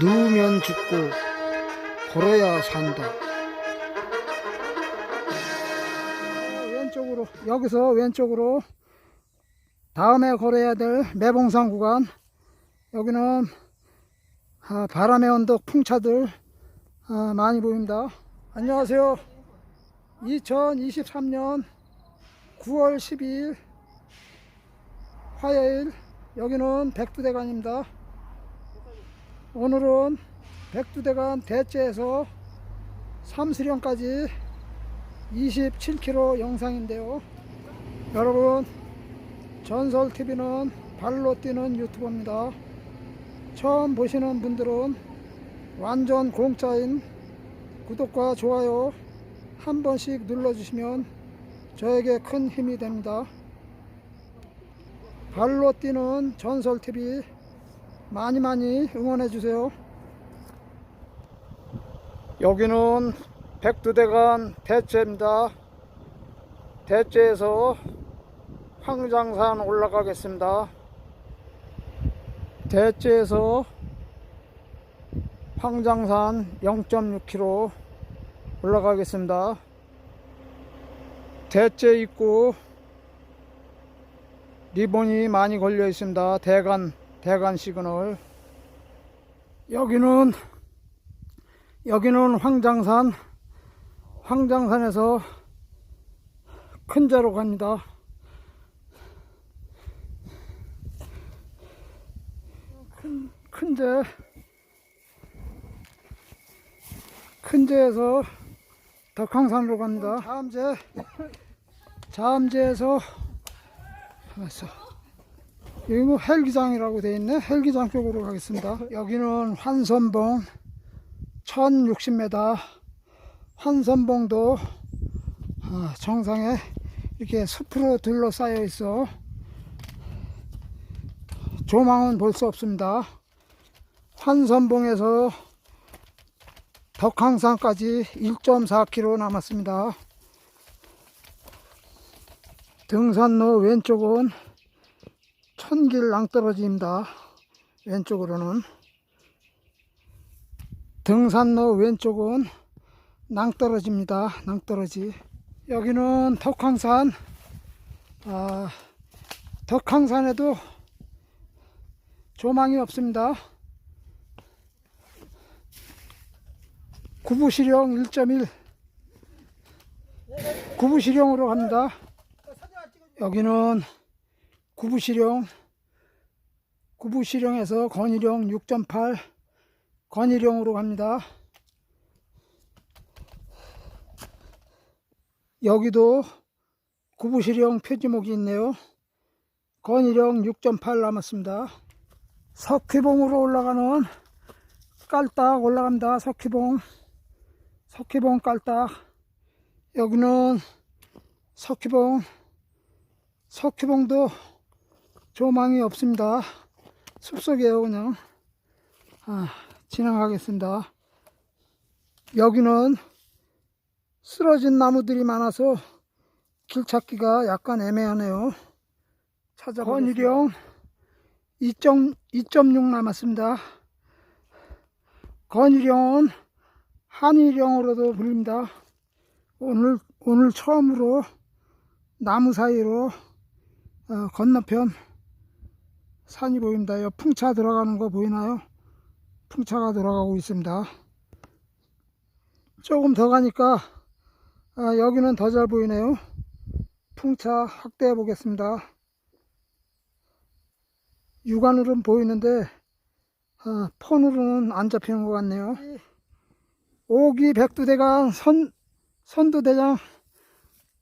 누우면 죽고 걸어야 산다. 왼쪽으로 여기서 왼쪽으로 다음에 걸어야 될 매봉산 구간 여기는 아, 바람의 언덕 풍차들 아, 많이 보입니다. 안녕하세요. 2023년 9월 12일 화요일 여기는 백두대간입니다. 오늘은 백두대간 대체에서 삼수령까지 27km 영상인데요. 여러분 전설TV는 발로 뛰는 유튜버입니다. 처음 보시는 분들은 완전 공짜인 구독과 좋아요 한 번씩 눌러주시면 저에게 큰 힘이 됩니다. 발로 뛰는 전설TV 많이 많이 응원해 주세요. 여기는 백두대간 대체입니다. 대체에서 황장산 올라가겠습니다. 대체에서 황장산 0.6km 올라가겠습니다. 대체 입구 리본이 많이 걸려 있습니다. 대간 대간 시그널. 여기는 여기는 황장산 황장산에서 큰 자로 갑니다. 큰, 큰제 큰제에서 덕황산으로 갑니다. 자암제 자암제에서. 여기 뭐 헬기장이라고 되어 있네. 헬기장 쪽으로 가겠습니다. 여기는 환선봉 1060m 환선봉도 아, 정상에 이렇게 숲으로 둘러싸여 있어 조망은 볼 수 없습니다. 환선봉에서 덕항산까지 1.4km 남았습니다. 등산로 왼쪽은 천길 낭떠러지입니다. 왼쪽으로는 등산로 왼쪽은 낭떠러지입니다. 낭떠러지. 여기는 덕항산. 아, 덕항산에도 조망이 없습니다. 구부시령 1.1 구부시령으로 갑니다. 여기는 구부시령 구부시령에서 건일령 6.8 건일령으로 갑니다. 여기도 구부시령 표지목이 있네요. 건일령 6.8 남았습니다. 석회봉으로 올라가는 깔딱 올라갑니다. 석회봉 석회봉 깔딱 여기는 석회봉 석회봉도 조망이 없습니다. 숲속이에요 그냥 아, 지나가겠습니다. 여기는 쓰러진 나무들이 많아서 길 찾기가 약간 애매하네요. 찾아보니령 2.6 남았습니다. 건일령은 한일령으로도 불립니다. 오늘 오늘 처음으로 나무 사이로 어, 건너편 산이 보입니다. 여 풍차 들어가는 거 보이나요? 풍차가 들어가고 있습니다. 조금 더 가니까 아, 여기는 더 잘 보이네요. 풍차 확대해 보겠습니다. 육안으로는 보이는데 아, 폰으로는 안 잡히는 것 같네요. 오기 백두대간 선 선두대장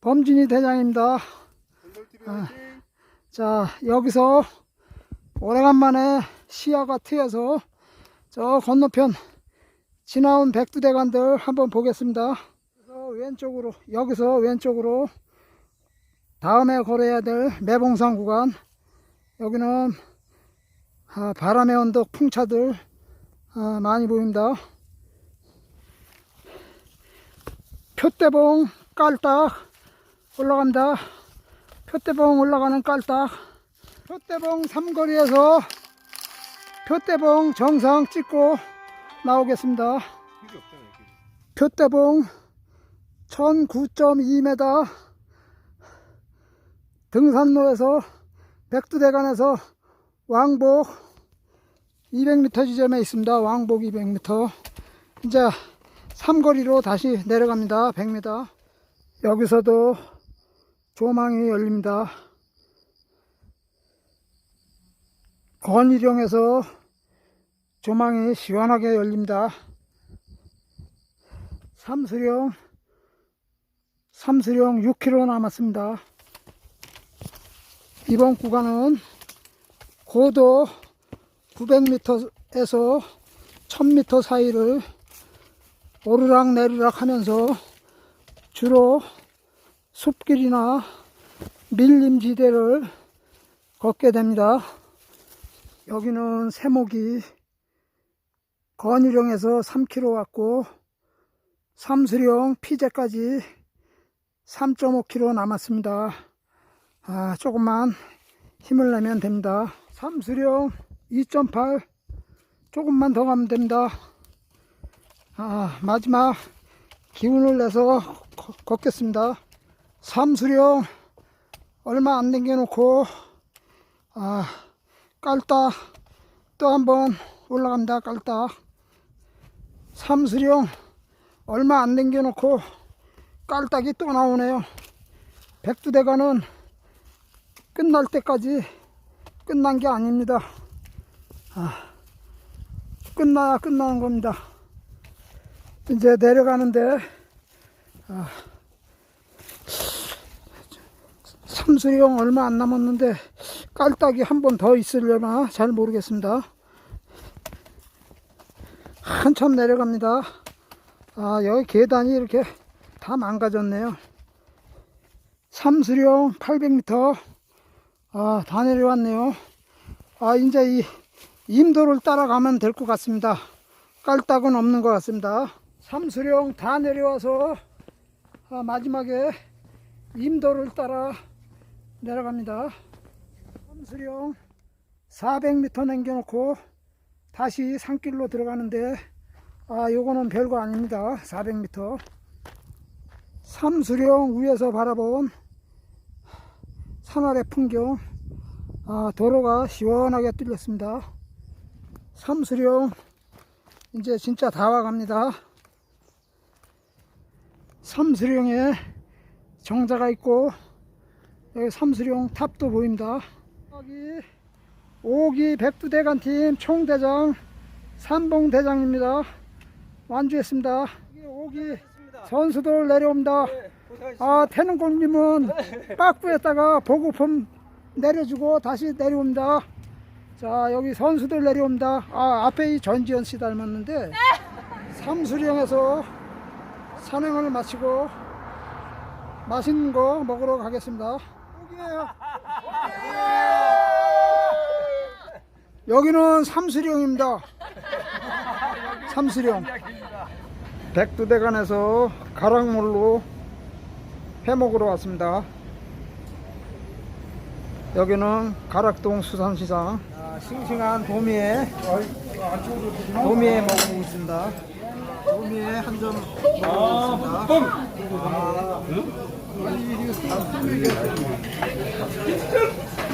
범진이 대장입니다. 아, 자 여기서 오래간만에 시야가 트여서 저 건너편 지나온 백두대간들 한번 보겠습니다. 왼쪽으로 여기서 왼쪽으로 다음에 걸어야 될 매봉산 구간 여기는 아, 바람의 언덕 풍차들 아, 많이 보입니다. 표대봉 깔딱 올라갑니다. 표대봉 올라가는 깔딱 표대봉 삼거리에서 표대봉 정상 찍고 나오겠습니다. 표대봉 1009.2m 등산로에서 백두대간에서 왕복 200m 지점에 있습니다. 왕복 200m. 이제 삼거리로 다시 내려갑니다. 100m. 여기서도 조망이 열립니다. 건일령에서 조망이 시원하게 열립니다. 삼수령 삼수령 6km 남았습니다. 이번 구간은 고도 900m에서 1000m 사이를 오르락 내리락 하면서 주로 숲길이나 밀림지대를 걷게 됩니다. 여기는 세목이 건유령에서 3km 왔고 삼수령 피제까지 3.5km 남았습니다. 아, 조금만 힘을 내면 됩니다. 삼수령 2.8 조금만 더 가면 됩니다. 아, 마지막 기운을 내서 거- 걷겠습니다. 삼수령 얼마 안 남겨놓고 아, 깔딱 또 한번 올라갑니다. 깔딱 삼수령 얼마 안 남겨 놓고 깔딱이 또 나오네요. 백두대간은 끝날 때까지 끝난 게 아닙니다. 아, 끝나야 끝나는 겁니다. 이제 내려가는데 아, 삼수령 얼마 안 남았는데 깔딱이 한 번 더 있으려나 잘 모르겠습니다. 한참 내려갑니다. 아, 여기 계단이 이렇게 다 망가졌네요. 삼수령 800m. 아, 다 내려왔네요. 아, 이제 이 임도를 따라가면 될 것 같습니다. 깔딱은 없는 것 같습니다. 삼수령 다 내려와서 아, 마지막에 임도를 따라 내려갑니다. 삼수령 400m 남겨놓고 다시 산길로 들어가는데 아, 요거는 별거 아닙니다. 400m. 삼수령 위에서 바라본 산 아래 풍경. 아, 도로가 시원하게 뚫렸습니다. 삼수령 이제 진짜 다 와갑니다. 삼수령에 정자가 있고 여기 삼수령 탑도 보입니다. 여기 오기 백두대간 팀 총대장 삼봉대장입니다. 완주했습니다. 여기 오기 선수들 내려옵니다. 아, 태능공님은 박부에다가 보급품 내려주고 다시 내려옵니다. 자, 여기 선수들 내려옵니다. 아, 앞에 이 전지현 씨 닮았는데 삼수령에서 산행을 마치고 맛있는 거 먹으러 가겠습니다. 여기에요. 여기는 삼수령입니다. 삼수령. 백두대간에서 가락물로 회 먹으러 왔습니다. 여기는 가락동 수산시장. 아, 싱싱한 도미에 도미에 먹고 있습니다. 도미에 한 점 먹고 있습니다.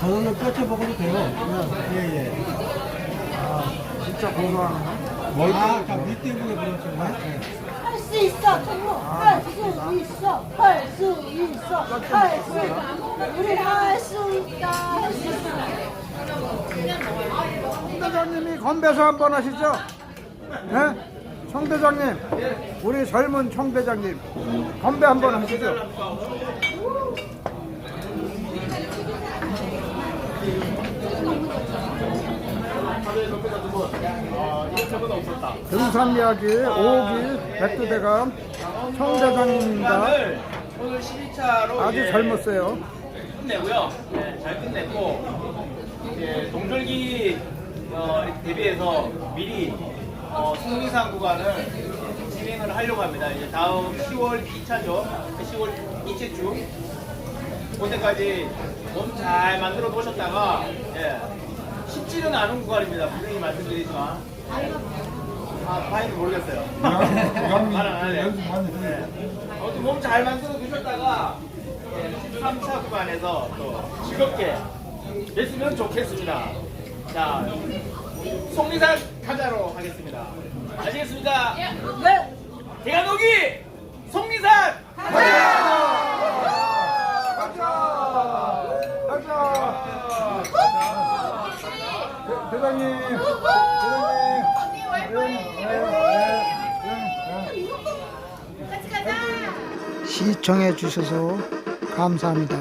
저는 뼈째 먹어도 돼요. 그냥 예 예. 진짜 고소하네. 아, 아까 미 때문에 그러셨네. 할 수 있어, 정모. 할 수 있어. 할 수 있어. 할 수 있어. 우리 할 수 있다. 할 수 있어. 청 대장님이 건배사 한번 하시죠. 네? 청 대장님, 우리 젊은 청 대장님 건배 한번 하시죠. 등산 이야기 5기 백두대감 청대장님입니다. 오늘 오늘 12차로 아주 젊었어요. 끝내고요. 네, 잘 끝냈고 동절기 어, 대비해서 미리 어, 승리상 구간을 진행을 하려고 합니다. 이제 다음 10월 2차죠. 10월 2차 주 그때까지 몸 잘 만들어 놓으셨다가 예, 쉽지는 않은 구간입니다. 분명히 말씀드리지만 아, 바이는 모르겠어요. 말은 안 하네요. 네. 아무튼 몸 잘 만들어 두셨다가 13차 구간에서 또 즐겁게 됐으면 좋겠습니다. 자, 송리산 타자로 하겠습니다. 아시겠습니까? 네. 대간독이 송리산 대- 대장님, 대장님. 시청해 주셔서 감사합니다.